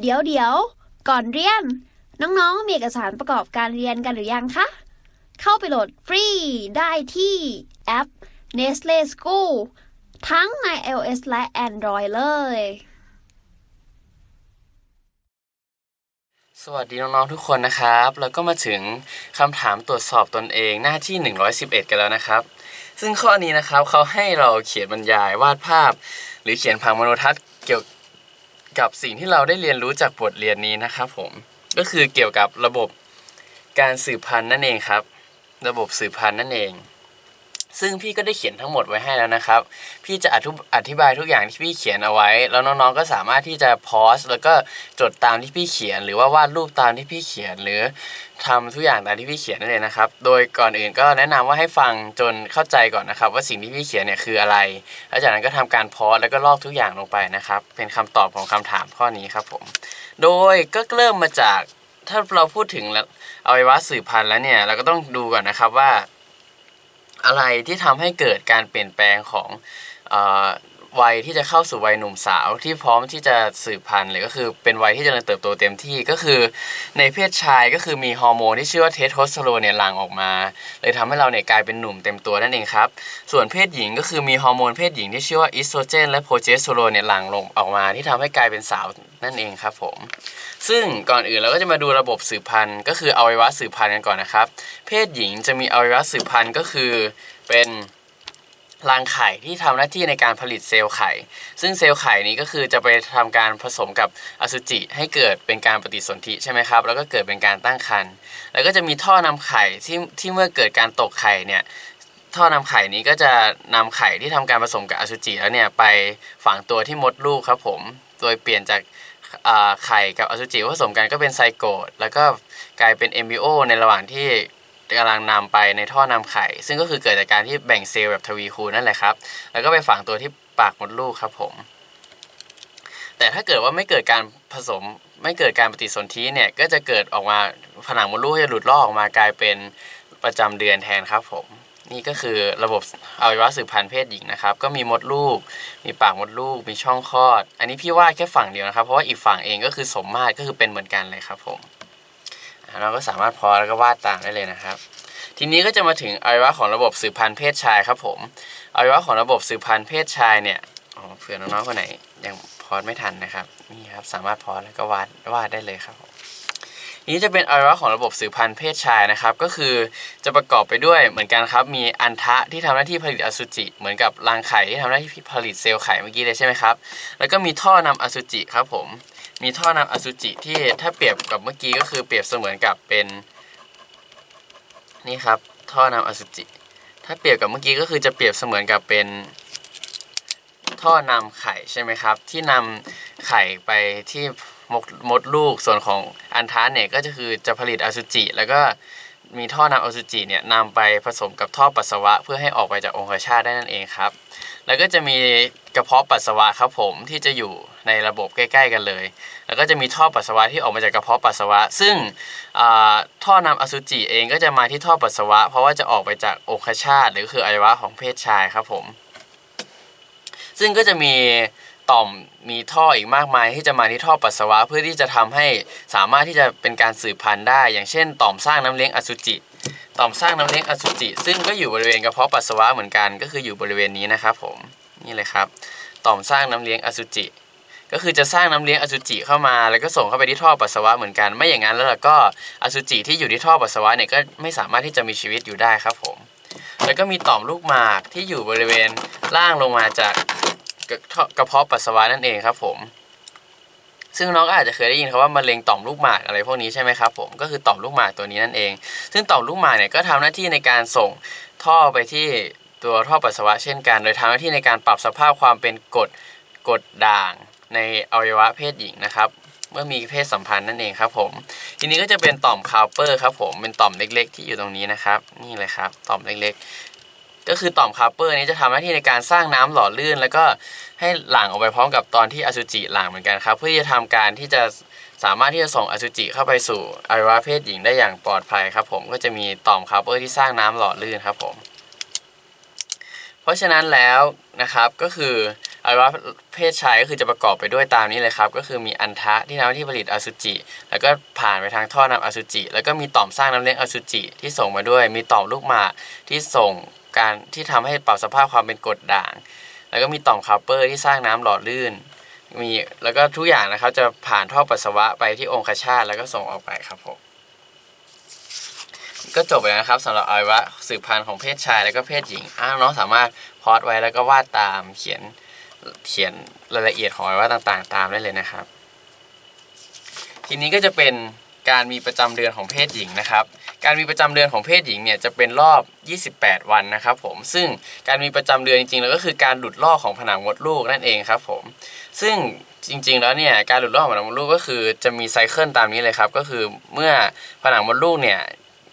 เดี๋ยวเดี๋ยว ก่อนเรียน น้องๆ มีเอกสารประกอบการเรียนกันหรือยังคะ เข้าไปโหลดฟรีได้ที่แอป Nestle School ทั้งใน iOS และ Android เลย สวัสดีน้องๆทุกคนนะครับ แล้วก็มาถึงคำถามตรวจสอบตนเองหน้าที่ 111 กันแล้วนะครับ ซึ่งข้อนี้นะครับเขาให้เราเขียนบรรยายวาดภาพ หรือเขียนผังมโนทัศน์เกี่ยว กับสิ่งที่เราได้เรียนรู้จากบทเรียนนี้นะครับผมก็คือเกี่ยวกับระบบการสืบพันธุ์นั่นเองครับ ระบบสืบพันธุ์นั่นเอง ซึ่งพี่ก็ได้เขียนทั้งหมดไว้ให้แล้วนะครับ พี่จะอธิอธิบายทุกอย่างที่พี่เขียนเอาไว้ แล้วน้องๆก็สามารถที่จะพอสแล้วก็จดตามที่พี่เขียน หรือว่าวาดรูปตามที่พี่เขียนหรือทำทุกอย่างตามที่พี่เขียนนั่นเองนะครับ โดยก่อนอื่นก็แนะนำว่าให้ฟังจนเข้าใจก่อนนะครับ ว่าสิ่งที่พี่เขียนเนี่ยคืออะไร แล้วจากนั้นก็ทำการพอสแล้วก็ลอกทุกอย่างลงไปนะครับ เป็นคำตอบของคำถามข้อนี้ครับผม โดยก็เริ่มมาจากถ้าเราพูดถึงอวัยวะสืบพันธุ์แล้วเนี่ยเราก็ต้องดูก่อนนะครับว่า อะไรที่ทำให้เกิดการเปลี่ยนแปลงของ วัยที่จะเข้าสู่วัยหนุ่มสาวที่พร้อมที่จะสืบพันธุ์หรือก็คือเป็นวัยที่จะเจริญเติบโตเต็มที่ก็คือ ในเพศชายก็คือมีฮอร์โมนที่ชื่อว่าเทสโทสเตอโรนเนี่ยหลั่งออกมา เลยทำให้เราเนี่ยกลายเป็นหนุ่มเต็มตัวนั่นเองครับ ส่วนเพศหญิงก็คือมีฮอร์โมนเพศหญิงที่ชื่อว่าอีสโตรเจนและโปรเจสเตอโรนเนี่ยหลั่งลงออกมาที่ทำให้กลายเป็นสาวนั่นเองครับผมซึ่งก่อนอื่นเราก็จะมาดูระบบสืบพันธุ์ ก็คืออวัยวะสืบพันธุ์กันก่อนนะครับ เพศหญิงจะมีอวัยวะสืบพันธุ์ก็คือเป็น รังไข่ที่ทำหน้าที่ในการผลิตเซลล์ไข่ ซึ่งเซลล์ไข่นี้ก็คือจะไปทำการผสมกับอสุจิให้เกิดเป็นการปฏิสนธิใช่ไหมครับ แล้วก็เกิดเป็นการตั้งครรภ์ แล้วก็จะมีท่อนำไข่ที่ที่เมื่อเกิดการตกไข่เนี่ย ท่อนำไข่นี้ก็จะนำไข่ที่ทำการผสมกับอสุจิแล้วเนี่ยไปฝังตัวที่มดลูกครับผม โดยเปลี่ยนจากไข่กับอสุจิผสมกันก็เป็นไซโกตแล้วก็กลายเป็นเอมบิโอในระหว่างที่ กำลังนำไปในท่อนำไข่ ซึ่งก็คือเกิดจากการที่แบ่งเซลล์แบบทวีคูณนั่นแหละครับ แล้วก็ไปฝังตัวที่ปากมดลูกครับผม แต่ถ้าเกิดว่าไม่เกิดการผสมไม่เกิดการปฏิสนธิเนี่ยก็จะเกิดออกมาผนังมดลูกจะหลุดลอกออกมากลายเป็นประจำเดือนแทนครับผม นี่ก็คือระบบอวัยวะสืบพันธุ์เพศหญิงนะครับ ก็มีมดลูก มีปากมดลูก มีช่องคลอด อันนี้พี่วาดแค่ฝั่งเดียวนะครับ เพราะว่าอีกฝั่งเองก็คือสมมาตรก็คือเป็นเหมือนกันเลยครับผม เราก็สามารถพอแล้วก็วาดตามได้เลยนะครับ ทีนี้ก็จะมาถึงอวัยวะของระบบสืบพันธุ์เพศชายครับผมอวัยวะของระบบสืบพันธุ์เพศชายเนี่ยอ๋อเผื่อน้องๆคนไหนยังพอไม่ทันนะครับนี่ครับสามารถพอแล้วก็วาดวาดได้เลยครับนี้จะเป็นอวัยวะของระบบสืบพันธุ์เพศชายนะครับ ก็คือจะประกอบไปด้วยเหมือนกันครับ มีอันทะที่ทำหน้าที่ผลิตอสุจิ เหมือนกับรังไข่ที่ทำหน้าที่ผลิตเซลล์ไข่เมื่อกี้เลยใช่ไหมครับ แล้วก็มีท่อนำอสุจิครับผม มีท่อนำอสุจิที่ถ้าเปรียบกับเมื่อกี้ก็คือเปรียบเสมือนกับเป็น นี่ครับ ท่อนำอสุจิ ถ้าเปรียบกับเมื่อกี้ก็คือจะเปรียบเสมือนกับเป็น ท่อนำไข่ใช่ไหมครับ ที่นำไข่ไปที่มดมดลูกส่วนของอันทาเนี่ยก็จะคือจะผลิตอสุจิ แล้วก็มีท่อนำอสุจิเนี่ยนำไปผสมกับท่อปัสสาวะ เพื่อให้ออกไปจากองคชาตได้นั่นเองครับ แล้วก็จะมีกระเพาะปัสสาวะครับผมที่จะอยู่ในระบบใกล้ๆกันเลย แล้วก็จะมีท่อปัสสาวะที่ออกมาจากกระเพาะปัสสาวะ ซึ่งท่อนำอสุจิเองก็จะมาที่ท่อปัสสาวะ เพราะว่าจะออกไปจากองคชาตหรือคืออวัยวะของเพศชายครับผม ซึ่งก็จะมีต่อมมีท่ออีกมากมายที่จะมาที่ท่อปัสสาวะเพื่อที่จะทำให้สามารถที่จะเป็นการสืบพันธุ์ได้ อย่างเช่น ต่อมสร้างน้ำเลี้ยงอสุจิ ต่อมสร้างน้ำเลี้ยงอสุจิ ซึ่งก็อยู่บริเวณกระเพาะปัสสาวะเหมือนกัน ก็คืออยู่บริเวณนี้นะครับผมนี่เลยครับ ต่อมสร้างน้ำเลี้ยงอสุจิ ก็คือจะสร้างน้ำเลี้ยงอสุจิเข้ามา แล้วก็ส่งเข้าไปที่ท่อปัสสาวะเหมือนกัน ไม่อย่างนั้นแล้วก็อสุจิที่อยู่ที่ท่อปัสสาวะเนี่ยก็ไม่สามารถที่จะมีชีวิตอยู่ได้ครับผม แล้วก็มีต่อมลูกหมากที่อยู่บริเวณล่างลงมาจากกระท่อกระเพาะปัสสาวะนั่นเองครับผม ซึ่งน้องก็อาจจะเคยได้ยินคำว่ามะเร็งต่อมลูกหมากอะไรพวกนี้ใช่ไหมครับผมก็คือต่อมลูกหมากตัวนี้นั่นเอง ซึ่งต่อมลูกหมากเนี่ยก็ทำหน้าที่ในการส่งท่อไปที่ตัวท่อปัสสาวะเช่นกัน โดยทำหน้าที่ในการปรับสภาพความเป็นกรดกรดด่างในอวัยวะเพศหญิงนะครับเมื่อมีเพศสัมพันธ์นั่นเองครับผมทีนี้ก็จะเป็นต่อมคาวเปอร์ครับผมเป็นต่อมเล็ก ๆ ที่อยู่ตรงนี้นะครับ นี่เลยครับต่อมเล็กๆ ก็คือต่อมคาร์เปอร์นี้จะทำหน้าที่ในการสร้างน้ำหล่อลื่น แล้วก็ให้หลั่งออกไปพร้อมกับตอนที่อสุจิหลั่งเหมือนกันครับ เพื่อที่จะทำการที่จะสามารถที่จะส่งอสุจิเข้าไปสู่อวัยวะเพศหญิงได้อย่างปลอดภัยครับผมก็จะมีต่อมคาร์เปอร์ที่สร้างน้ำหล่อลื่นครับผม เพราะฉะนั้นแล้วนะครับก็คืออวัยวะเพศชายก็คือจะประกอบไปด้วยตามนี้เลยครับ ก็คือมีอันทะที่ทำหน้าที่ผลิตอสุจิ แล้วก็ผ่านไปทางท่อนำอสุจิ แล้วก็มีต่อมสร้างน้ำเลี้ยงอสุจิที่ส่งมาด้วย มีต่อมลูกหมากที่ส่ง การที่ทำให้ปรับสภาพความเป็นกรดด่าง แล้วก็มีต่อมคาร์เปอร์ที่สร้างน้ำหล่อลื่น มีแล้วก็ทุกอย่างนะครับจะผ่านท่อปัสสาวะไปที่องคชาตแล้วก็ส่งออกไปครับผมก็จบไปแล้วนะครับสำหรับอวัยวะสืบพันธุ์ของเพศชายแล้วก็เพศหญิงอ้าน้องสามารถพอดไว้แล้วก็วาดตามเขียนเขียนรายละเอียดของอวัยวะต่างๆ ตามได้เลยนะครับ ทีนี้ก็จะเป็นการมีประจำเดือนของเพศหญิงนะครับ การมีประจำเดือนของเพศหญิงเนี่ยจะเป็นรอบ 28 วันนะครับผม ซึ่งการมีประจำเดือนจริงๆแล้วก็คือการหลุดลอกของผนังมดลูกนั่นเองครับผม ซึ่งจริงๆ แล้วเนี่ยการหลุดลอกของผนังมดลูกก็คือจะมีไซเคิลตามนี้เลยครับ ก็คือเมื่อผนังมดลูกเนี่ย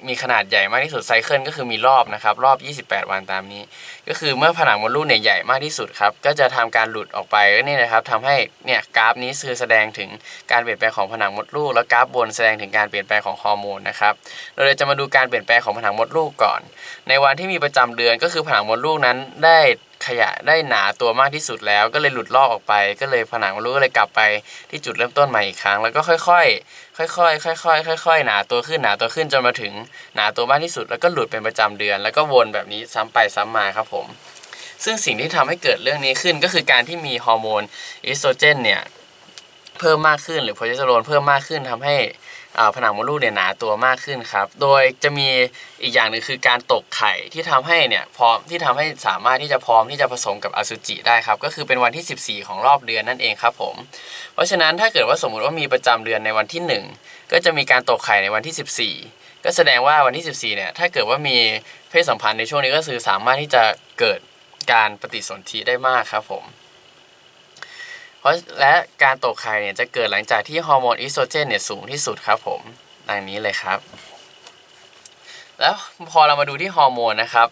มีขนาดใหญ่มากที่สุดไซเคิลก็คือมีรอบนะครับ รอบ 28 วันตามนี้ ก็คือเมื่อผนังมดลูกเนี่ยใหญ่มากที่สุดครับ ก็จะทำการหลุดออกไปก็นี่นะครับทำให้เนี่ยกราฟนี้คือแสดงถึงการเปลี่ยนแปลงของผนังมดลูก แล้วกราฟบนแสดงถึงการเปลี่ยนแปลงของฮอร์โมนนะครับเราเลยจะมาดูการเปลี่ยนแปลงของผนังมดลูกก่อน ในวันที่มีประจำเดือนก็คือผนังมดลูกนั้นได้ ขยายได้หนาตัวมากที่สุดแล้ว ก็เลยหลุดลอกออกไป ก็เลยผนังมดลูกก็เลยกลับไปที่จุดเริ่มต้นใหม่อีกครั้ง แล้วก็ค่อยๆ ค่อยๆ ค่อยๆ ค่อยๆ หนาตัวขึ้นหนาตัวขึ้นจนมาถึงหนาตัวมากที่สุด แล้วก็หลุดเป็นประจำเดือน แล้วก็วนแบบนี้ซ้ำไปซ้ำมาครับผม ซึ่งสิ่งที่ทำให้เกิดเรื่องนี้ขึ้นก็คือการที่มีฮอร์โมนอีสโตรเจนเนี่ยเพิ่มมากขึ้นหรือโปรเจสเตอโรนเพิ่มมากขึ้นทำให้ ผนังมดลูกเนี่ยหนาตัวมากขึ้นครับ โดยจะมีอีกอย่างหนึ่งคือการตกไข่ที่ทำให้เนี่ยพร้อมที่ทำให้สามารถที่จะพร้อมที่จะผสมกับอสุจิได้ครับ ก็คือเป็นวันที่ 14 ของรอบเดือนนั่นเองครับผม เพราะฉะนั้นถ้าเกิดว่าสมมุติว่ามีประจำเดือนในวันที่ 1 ก็จะมีการตกไข่ในวันที่ 14 ก็แสดงว่าวันที่ 14 เนี่ยถ้าเกิดว่ามีเพศสัมพันธ์ในช่วงนี้ก็คือสามารถที่จะเกิดการปฏิสนธิได้มากครับผม เพราะและการตกไข่เนี่ยจะเกิดหลังจากที่ฮอร์โมนอีสโตรเจนเนี่ยสูงที่สุดครับผมดังนี้เลยครับ แล้วพอเรามาดูที่ฮอร์โมนนะครับ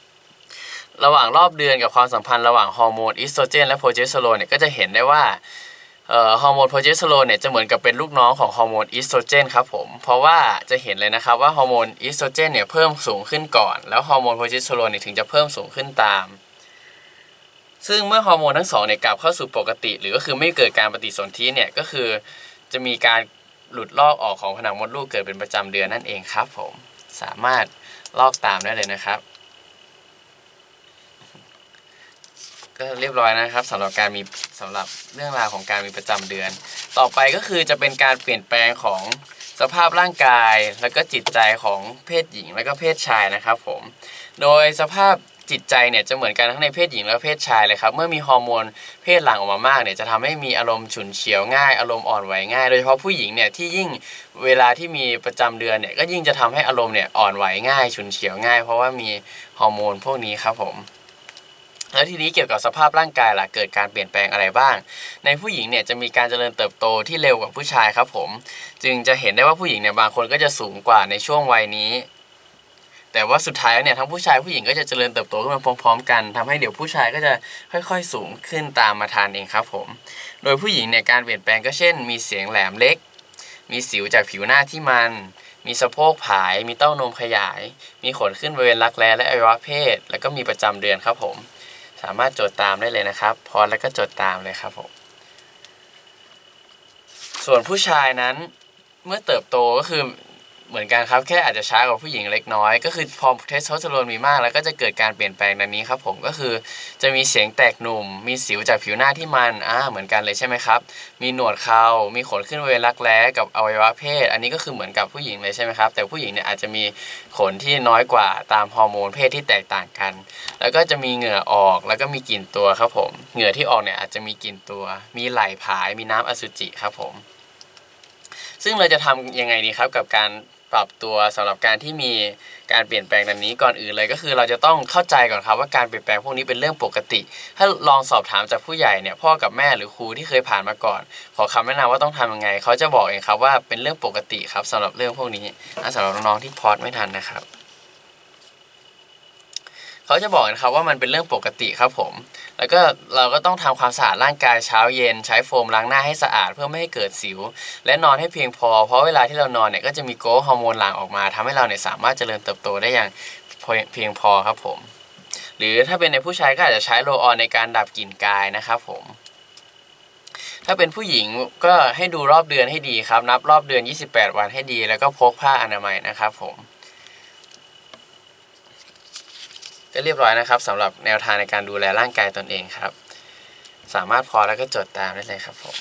ระหว่างรอบเดือนกับความสัมพันธ์ระหว่างฮอร์โมนอีสโตรเจนและโปรเจสเตอโรนเนี่ยก็จะเห็นได้ว่าฮอร์โมนโปรเจสเตอโรนเนี่ยจะเหมือนกับเป็นลูกน้องของฮอร์โมนอีสโตรเจนครับผมเพราะว่าจะเห็นเลยนะครับว่าฮอร์โมนอีสโตรเจนเนี่ยเพิ่มสูงขึ้นก่อน แล้วฮอร์โมนโปรเจสเตอโรนเนี่ยถึงจะเพิ่มสูงขึ้นตาม ซึ่งเมื่อฮอร์โมนทั้งสองเนี่ยกลับเข้าสู่ปกติ หรือก็คือไม่เกิดการปฏิสนธิเนี่ยก็คือ จะมีการหลุดลอกออกของผนังมดลูกเกิดเป็นประจำเดือนนั่นเองครับผมสามารถลอกตามได้เลยนะครับ ก็เรียบร้อยนะครับสำหรับการมีสำหรับเรื่องราวของการมีประจำเดือน ต่อไปก็คือจะเป็นการเปลี่ยนแปลงของสภาพร่างกาย แล้วก็จิตใจของเพศหญิง แล้วก็เพศชายนะครับผม โดยสภาพ จิตใจเนี่ยจะเหมือนกันทั้งในเพศหญิงและเพศชายเลยครับ เมื่อมีฮอร์โมนเพศหลั่งออกมามากเนี่ยจะทำให้มีอารมณ์ฉุนเฉียวง่าย อารมณ์อ่อนไหวง่าย โดยเฉพาะผู้หญิงเนี่ยที่ยิ่งเวลาที่มีประจำเดือนเนี่ยก็ยิ่งจะทำให้อารมณ์เนี่ยอ่อนไหวง่าย ฉุนเฉียวง่าย เพราะว่ามีฮอร์โมนพวกนี้ครับผมแล้วทีนี้เกี่ยวกับสภาพร่างกายล่ะเกิดการเปลี่ยนแปลงอะไรบ้าง ในผู้หญิงเนี่ยจะมีการเจริญเติบโตที่เร็วกว่าผู้ชายครับผม จึงจะเห็นได้ว่าผู้หญิงเนี่ยบางคนก็จะสูงกว่าในช่วงวัยนี้ แต่ว่าสุดท้ายเนี่ยทั้งผู้ชายผู้หญิงก็จะเจริญเติบโตขึ้นมาพร้อมๆ กันทำให้เดี๋ยวผู้ชายก็จะค่อยๆสูงขึ้นตามมาทานเองครับผม โดยผู้หญิงเนี่ยการเปลี่ยนแปลงก็เช่น มีเสียงแหลมเล็ก มีสิวจากผิวหน้าที่มัน มีสะโพกผาย มีเต้านมขยาย มีขนขึ้นบริเวณรักแร้และอวัยวะเพศ แล้วก็มีประจำเดือนครับผม สามารถจดตามได้เลยนะครับ พอแล้วก็จดตามเลยครับผม ส่วนผู้ชายนั้นเมื่อเติบโตก็คือ เหมือนกันครับแค่อาจจะช้ากว่าผู้หญิงเล็กน้อย ก็คือพอเทสโทสเตอโรนมีมาก แล้วก็จะเกิดการเปลี่ยนแปลงดังนี้ครับผมก็คือจะมีเสียงแตกหนุ่ม มีสิวจากผิวหน้าที่มันอ่าเหมือนกันเลยใช่ไหมครับ มีหนวดเครามีขนขึ้นบริเวณรักแร้กับอวัยวะเพศ อันนี้ก็คือเหมือนกับผู้หญิงเลยใช่ไหมครับ แต่ผู้หญิงเนี่ยอาจจะมีขนที่น้อยกว่าตามฮอร์โมนเพศที่แตกต่างกัน แล้วก็จะมีเหงื่อออกแล้วก็มีกลิ่นตัวครับผมเหงื่อที่ออกเนี่ยอาจจะมีกลิ่นตัว มีไหล่ผาย มีน้ำอสุจิครับผมซึ่งเราจะทำยังไงดีครับกับการ ปรับตัวสำหรับการที่มีการเปลี่ยนแปลงดังนี้ก่อนอื่นเลยก็คือ เราจะต้องเข้าใจก่อนครับว่าการเปลี่ยนแปลงพวกนี้เป็นเรื่องปกติ ถ้าลองสอบถามจากผู้ใหญ่เนี่ยพ่อกับแม่หรือครูที่เคยผ่านมาก่อน ขอคำแนะนำว่าต้องทำยังไง เขาจะบอกเองครับว่าเป็นเรื่องปกติครับสำหรับเรื่องพวกนี้อะสำหรับน้องๆที่พอดไม่ทันนะครับ เขาจะบอกนะครับว่ามันเป็นเรื่องปกติครับผม แล้วก็เราก็ต้องทำความสะอาดร่างกายเช้าเย็น ใช้โฟมล้างหน้าให้สะอาดเพื่อไม่ให้เกิดสิว และนอนให้เพียงพอ เพราะเวลาที่เรานอนเนี่ยก็จะมีโกรทฮอร์โมนหลั่งออกมาทำให้เราเนี่ยสามารถเจริญเติบโตได้อย่างเพียงพอครับผม หรือถ้าเป็นในผู้ชายก็อาจจะใช้โรลออนในการดับกลิ่นกายนะครับผมถ้าเป็นผู้หญิงก็ให้ดูรอบเดือนให้ดีครับ นับรอบเดือน 28 วันให้ดี แล้วก็พกผ้าอนามัยนะครับผม ก็ เรียบร้อยนะครับสำหรับแนวทางในการดูแลร่างกายตนเองครับ สามารถพอแล้วก็จดตามได้เลยครับผม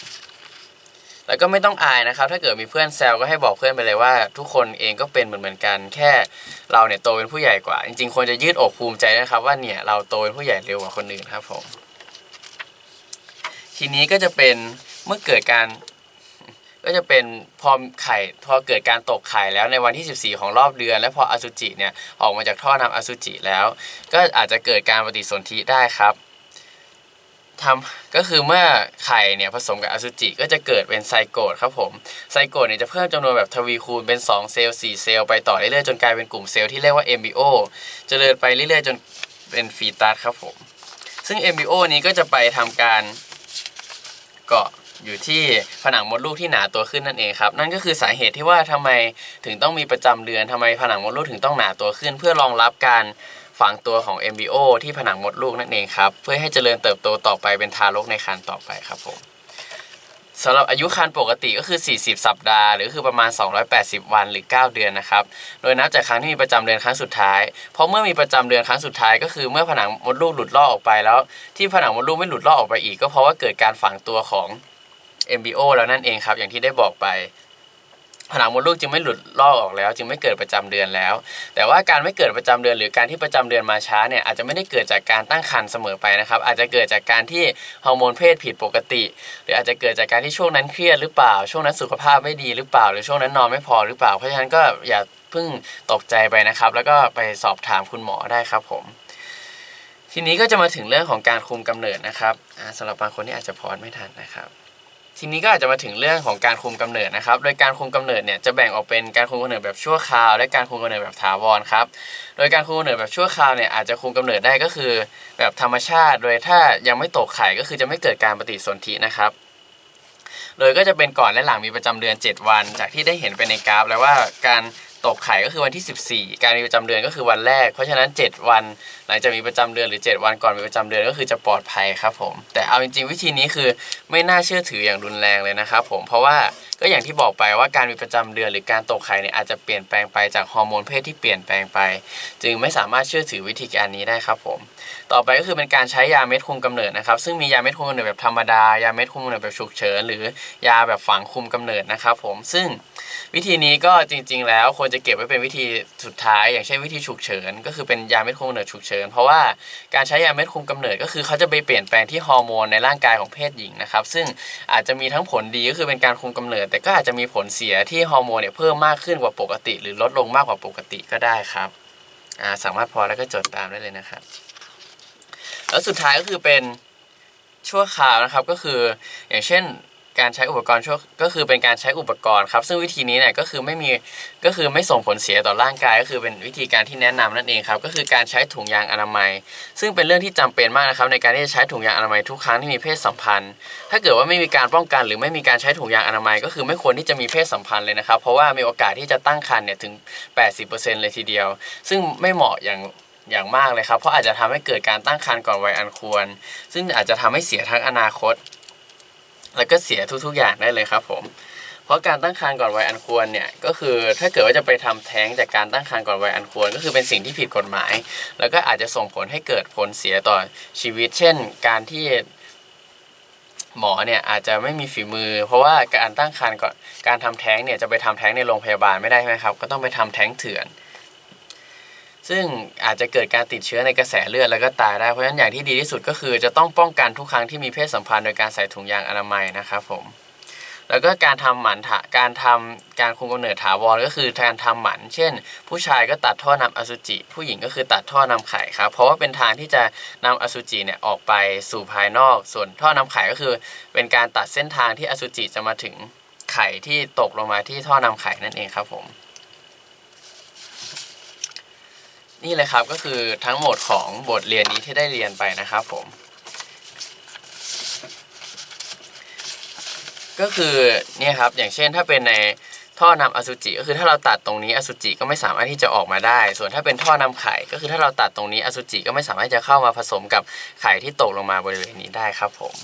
แล้วก็ไม่ต้องอายนะครับ ถ้าเกิดมีเพื่อนแซวก็ให้บอกเพื่อนไปเลยว่า ทุกคนเองก็เป็นเหมือนเหมือนกัน แค่เราเนี่ยโตเป็นผู้ใหญ่กว่า จริงๆควรจะยืดอกภูมิใจนะครับ ว่าเนี่ยเราโตเป็นผู้ใหญ่เร็วกว่าคนอื่นครับผมทีนี้ก็จะเป็นเมื่อเกิดการ ก็จะเป็นพอไข่พอเกิดการตกไข่แล้วในวันที่ 14 ของรอบเดือน และพออสุจิเนี่ยออกมาจากท่อน้ำอสุจิแล้ว ก็อาจจะเกิดการปฏิสนธิได้ครับทำก็คือเมื่อไข่เนี่ยผสมกับอสุจิก็จะเกิดเป็นไซโกตครับผมไซโกตเนี่ยจะเพิ่มจำนวนแบบทวีคูณเป็น 2 เซลล์ 4 เซลล์ไปต่อเรื่อยๆจนกลายเป็นกลุ่มเซลล์ที่เรียกว่าเอมบิโอเจริญไปเรื่อยๆ จนเป็นฟีตัสครับผม ซึ่งเอมบิโอนี้ก็จะไปทำการเกาะ อยู่ที่ผนังมดลูกที่หนาตัวขึ้นนั่นเองครับ นั่นก็คือสาเหตุที่ว่าทำไมถึงต้องมีประจำเดือนทำไมผนังมดลูกถึงต้องหนาตัวขึ้น เพื่อรองรับการฝังตัวของ MBO ที่ผนังมดลูกนั่นเองครับ เพื่อให้เจริญเติบโตต่อไปเป็นทารกในครรภ์ต่อไปครับผมสำหรับอายุครรภ์ปกติก็คือ 40 สัปดาห์ หรือคือประมาณ 280 วันหรือ 9 เดือนนะครับ โดยนับจากครั้งที่มีประจำเดือนครั้งสุดท้าย เพราะเมื่อมีประจำเดือนครั้งสุดท้าย ก็คือเมื่อผนังมดลูกหลุดลอกออกไปแล้ว ที่ผนังมดลูกไม่หลุดลอกออกไปอีก ก็เพราะว่าเกิดการฝังตัวของ MBO แล้วนั่นเองครับ อย่างที่ได้บอกไปผนังมดลูกจึงไม่หลุดลอกออกแล้ว จึงไม่เกิดประจำเดือนแล้ว แต่ว่าการไม่เกิดประจำเดือน หรือการที่ประจำเดือนมาช้าเนี่ยอาจจะไม่ได้เกิดจากการตั้งครรภ์เสมอไปนะครับ อาจจะเกิดจากการที่ฮอร์โมนเพศผิดปกติ หรืออาจจะเกิดจากการที่ช่วงนั้นเครียดหรือเปล่า ช่วงนั้นสุขภาพไม่ดีหรือเปล่า หรือช่วงนั้นนอนไม่พอหรือเปล่าเพราะฉะนั้นก็อย่าเพิ่งตกใจไปนะครับ แล้วก็ไปสอบถามคุณหมอได้ครับผม ทีนี้ก็จะมาถึงเรื่องของการคุมกำเนิดนะครับอ่าสำหรับบางคนที่อาจจะพอดไม่ทันนะครับ ทีนี้ก็อาจจะมาถึงเรื่องของการคุมกำเนิดนะครับ โดยการคุมกำเนิดเนี่ยจะแบ่งออกเป็นการคุมกำเนิดแบบชั่วคราว และการคุมกำเนิดแบบถาวรครับ โดยการคุมกำเนิดแบบชั่วคราวเนี่ยอาจจะคุมกำเนิดได้ก็คือแบบธรรมชาติ โดยถ้ายังไม่ตกไข่ก็คือจะไม่เกิดการปฏิสนธินะครับ โดยก็จะเป็นก่อนและหลังมีประจำเดือน 7 วัน จากที่ได้เห็นไปในกราฟ แล้วว่าการ ตกไข่ก็คือวันที่ 14 การมีประจำเดือนก็คือวันแรก เพราะฉะนั้น 7 วันหลังจากมีประจำเดือนหรือ 7 วันก่อนมีประจำเดือนก็คือจะปลอดภัยครับผม แต่เอาจริงๆ วิธีนี้คือไม่น่าเชื่อถืออย่างรุนแรงเลยนะครับผมเพราะว่า ก็อย่างที่บอกไปว่าการมีประจำเดือนหรือการตกไข่เนี่ยอาจจะเปลี่ยนแปลงไปจากฮอร์โมนเพศที่เปลี่ยนแปลงไป จึงไม่สามารถเชื่อถือวิธีการนี้ได้ครับผม ต่อไปก็คือเป็นการใช้ยาเม็ดคุมกำเนิดนะครับซึ่งมียาเม็ดคุมกำเนิดแบบธรรมดายาเม็ดคุมกำเนิดแบบฉุกเฉินหรือยาแบบฝังคุมกำเนิดนะครับผมซึ่งวิธีนี้ก็จริง ๆ แล้วควรจะเก็บไว้เป็นวิธีสุดท้าย อย่างเช่นวิธีฉุกเฉินก็คือเป็นยาเม็ดคุมกำเนิดฉุกเฉินเพราะว่าการใช้ยาเม็ดคุมกำเนิดก็คือเขาจะไปเปลี่ยนแปลงที่ฮอร์โมนในร่างกายของเพศหญิงนะครับซึ่งอาจจะมีทั้งผลดีก็คือเป็นการคุมกำเนิดแต่ก็อาจจะมีผลเสียที่ฮอร์โมนเนี่ยเพิ่มมากขึ้นกว่าปกติ หรือลดลงมากกว่าปกติก็ได้ครับาสามารถพอแล้วก็จดตามได้เลยนะครับ แล้วสุดท้ายก็คือเป็นชั่วคราวนะครับก็คืออย่างเช่น การใช้อุปกรณ์ชั่วก็คือเป็นการใช้อุปกรณ์ครับ ซึ่งวิธีนี้เนี่ยก็คือไม่มีก็คือไม่ส่งผลเสียต่อร่างกาย ก็คือเป็นวิธีการที่แนะนำนั่นเองครับก็คือการใช้ถุงยางอนามัย ซึ่งเป็นเรื่องที่จำเป็นมากนะครับในการที่จะใช้ถุงยางอนามัยทุกครั้งที่มีเพศสัมพันธ์ ถ้าเกิดว่าไม่มีการป้องกัน หรือไม่มีการใช้ถุงยางอนามัย ก็คือไม่ควรที่จะมีเพศสัมพันธ์เลยนะครับเพราะว่ามีโอกาสที่จะตั้งครรภ์เนี่ยถึง 80%เลยทีเดียว ซึ่งไม่เหมาะอย่างอย่างมากเลยครับ เพราะอาจจะทำให้เกิดการตั้งครรภ์ก่อนวัยอันควร ซึ่งอาจจะทำให้เสียทั้งอนาคต แล้วก็เสียทุก ๆ อย่างได้เลยครับผมเพราะการตั้งครรภ์ก่อนวัยอันควรเนี่ยก็คือถ้าเกิดว่าจะไปทำแท้งจากการตั้งครรภ์ก่อนวัยอันควร ก็คือเป็นสิ่งที่ผิดกฎหมาย แล้วก็อาจจะส่งผลให้เกิดผลเสียต่อชีวิต เช่น การที่หมอเนี่ยอาจจะไม่มีฝีมือ เพราะว่าการตั้งครรภ์ก่อนการทำแท้งเนี่ยจะไปทำแท้งในโรงพยาบาลไม่ได้ใช่ไหมครับ ก็ต้องไปทำแท้งเถื่อน ซึ่งอาจจะเกิดการติดเชื้อในกระแสเลือดแล้วก็ตายได้ เพราะฉะนั้นอย่างที่ดีที่สุดก็คือ จะต้องป้องกันทุกครั้งที่มีเพศสัมพันธ์โดยการใส่ถุงยางอนามัยนะครับผม แล้วก็การทำหมันถาการทำการคุมกำเนิดถาวรก็คือการทำหมัน เช่น ผู้ชายก็ตัดท่อนำอสุจิ ผู้หญิงก็คือตัดท่อนำไข่ครับ เพราะว่าเป็นทางที่จะนำอสุจิเนี่ยออกไปสู่ภายนอก ส่วนท่อนำไข่ก็คือ เป็นการตัดเส้นทางที่อสุจิจะมาถึงไข่ที่ตกลงมาที่ท่อนำไข่นั่นเองครับผม นี่เลยครับก็คือทั้งหมดของบทเรียนนี้ที่ได้เรียนไปนะครับผม ก็คือเนี่ยครับอย่างเช่นถ้าเป็นในท่อนำอสุจิก็คือถ้าเราตัดตรงนี้อสุจิก็ไม่สามารถที่จะออกมาได้ ส่วนถ้าเป็นท่อนำไข่ก็คือถ้าเราตัดตรงนี้อสุจิก็ไม่สามารถจะเข้ามาผสมกับไข่ที่ตกลงมาบริเวณนี้ได้ครับผม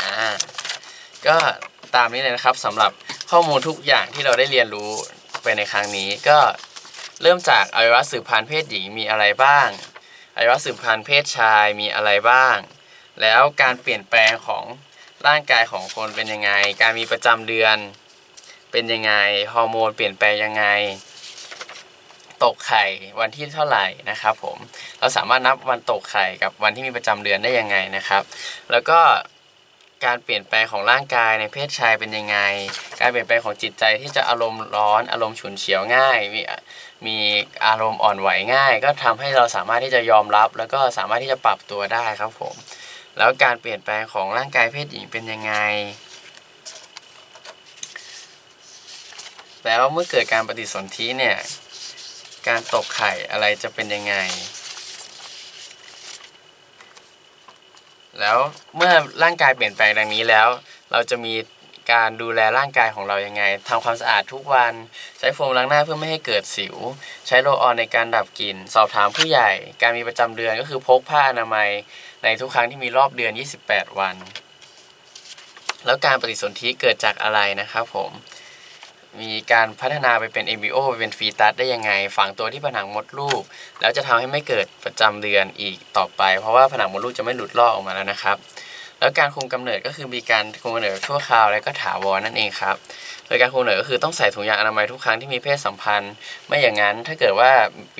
อ่อ่าก็ตามนี้เลยนะครับสำหรับข้อมูลทุกอย่างที่เราได้เรียนรู้ไปในครั้งนี้ก็ เริ่มจากอวัยวะสืบพันธุ์เพศหญิงมีอะไรบ้างอวัยวะสืบพันธุ์เพศชายมีอะไรบ้าง แล้วการเปลี่ยนแปลงของร่างกายของคนเป็นยังไง การมีประจำเดือนเป็นยังไง ฮอร์โมนเปลี่ยนแปลงยังไง ตกไข่วันที่เท่าไหร่นะครับผม เราสามารถนับวันตกไข่กับวันที่มีประจำเดือนได้ยังไงนะครับ แล้วก็ การเปลี่ยนแปลงของร่างกายในเพศชายเป็นยังไง การเปลี่ยนแปลงของจิตใจที่จะอารมณ์ร้อน อารมณ์ฉุนเฉียวง่าย มีมีอารมณ์อ่อนไหวง่าย ก็ทำให้เราสามารถที่จะยอมรับ แล้วก็สามารถที่จะปรับตัวได้ครับผม แล้วการเปลี่ยนแปลงของร่างกายเพศหญิงเป็นยังไง แล้วเมื่อเกิดการปฏิสนธิเนี่ย การตกไข่อะไรจะเป็นยังไง แล้วเมื่อร่างกายเปลี่ยนแปลงดังนี้แล้ว เราจะมีการดูแลร่างกายของเรายังไงทำความสะอาดทุกวัน ใช้โฟมล้างหน้าเพื่อไม่ให้เกิดสิว ใช้โรลออนในการดับกลิ่น สอบถามผู้ใหญ่ การมีประจำเดือนก็คือพกผ้าอนามัย ในทุกครั้งที่มีรอบเดือน 28 วัน แล้วการปฏิสนธิเกิดจากอะไรนะครับผม มีการพัฒนาไปเป็น embryo ไปเป็นฟีตัสได้ยังไง ฝังตัวที่ผนังมดลูก แล้วจะทำให้ไม่เกิดประจำเดือนอีกต่อไป เพราะว่าผนังมดลูกจะไม่หลุดลอกออกมาแล้วนะครับ แล้วการคุมกำเนิดก็คือมีการคุมกำเนิดชั่วคราวและก็ถาวรนั่นเองครับโดยการคุมกำเนิดก็คือต้องใส่ถุงยางอนามัยทุกครั้งที่มีเพศสัมพันธ์ ไม่อย่างนั้นถ้าเกิดว่า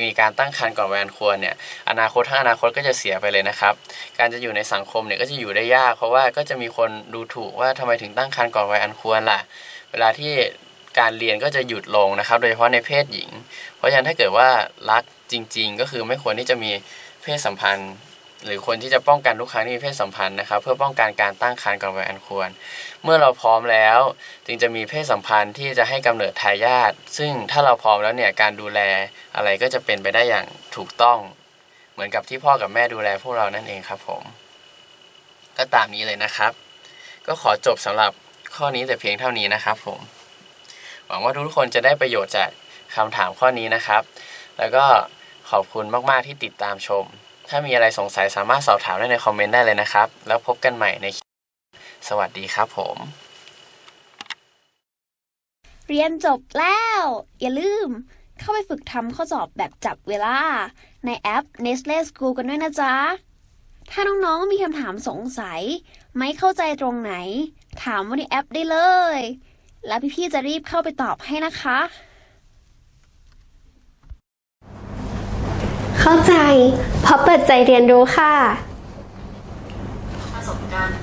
มีการตั้งครรภ์ก่อนวัยอันควรเนี่ยอนาคตทั้งอนาคตก็จะเสียไปเลยนะครับ การจะอยู่ในสังคมเนี่ยก็จะอยู่ได้ยาก เพราะว่าก็จะมีคนดูถูกว่าทำไมถึงตั้งครรภ์ก่อนวัยอันควรล่ะ เวลาที่ การเรียนก็จะหยุดลงนะครับ โดยเฉพาะในเพศหญิง เพราะฉะนั้นถ้าเกิดว่ารักจริง ๆ ก็คือไม่ควรที่จะมีเพศสัมพันธ์ หรือควรที่จะป้องกันทุกครั้งที่มีเพศสัมพันธ์นะครับ เพื่อป้องกันการตั้งครรภ์ก่อนวัยอันควร เมื่อเราพร้อมแล้ว จึงจะมีเพศสัมพันธ์ที่จะให้กำเนิดทายาทซึ่งถ้าเราพร้อมแล้วเนี่ยการดูแลอะไรก็จะเป็นไปได้อย่างถูกต้อง เหมือนกับที่พ่อกับแม่ดูแลพวกเรานั่นเองครับผม ก็ตามนี้เลยนะครับ ก็ขอจบสำหรับข้อนี้แต่เพียงเท่านี้นะครับผม หวังว่าทุกคนจะได้ประโยชน์จากคำถามข้อนี้นะครับ แล้วก็ขอบคุณมากๆที่ติดตามชม ถ้ามีอะไรสงสัยสามารถสอบถามได้ในคอมเมนต์ได้เลยนะครับ แล้วพบกันใหม่ในสวัสดีครับผม เรียนจบแล้ว อย่าลืม เข้าไปฝึกทำข้อสอบแบบจับเวลา ในแอป Nestle School กันด้วยนะจ๊ะ ถ้าน้องๆมีคำถามสงสัย ไม่เข้าใจตรงไหน ถามว่าในแอปได้เลย แล้วพี่ๆจะรีบเข้าไปตอบให้นะคะ เข้าใจ เพราะเปิดใจเรียนรู้ค่ะ ประสบการณ์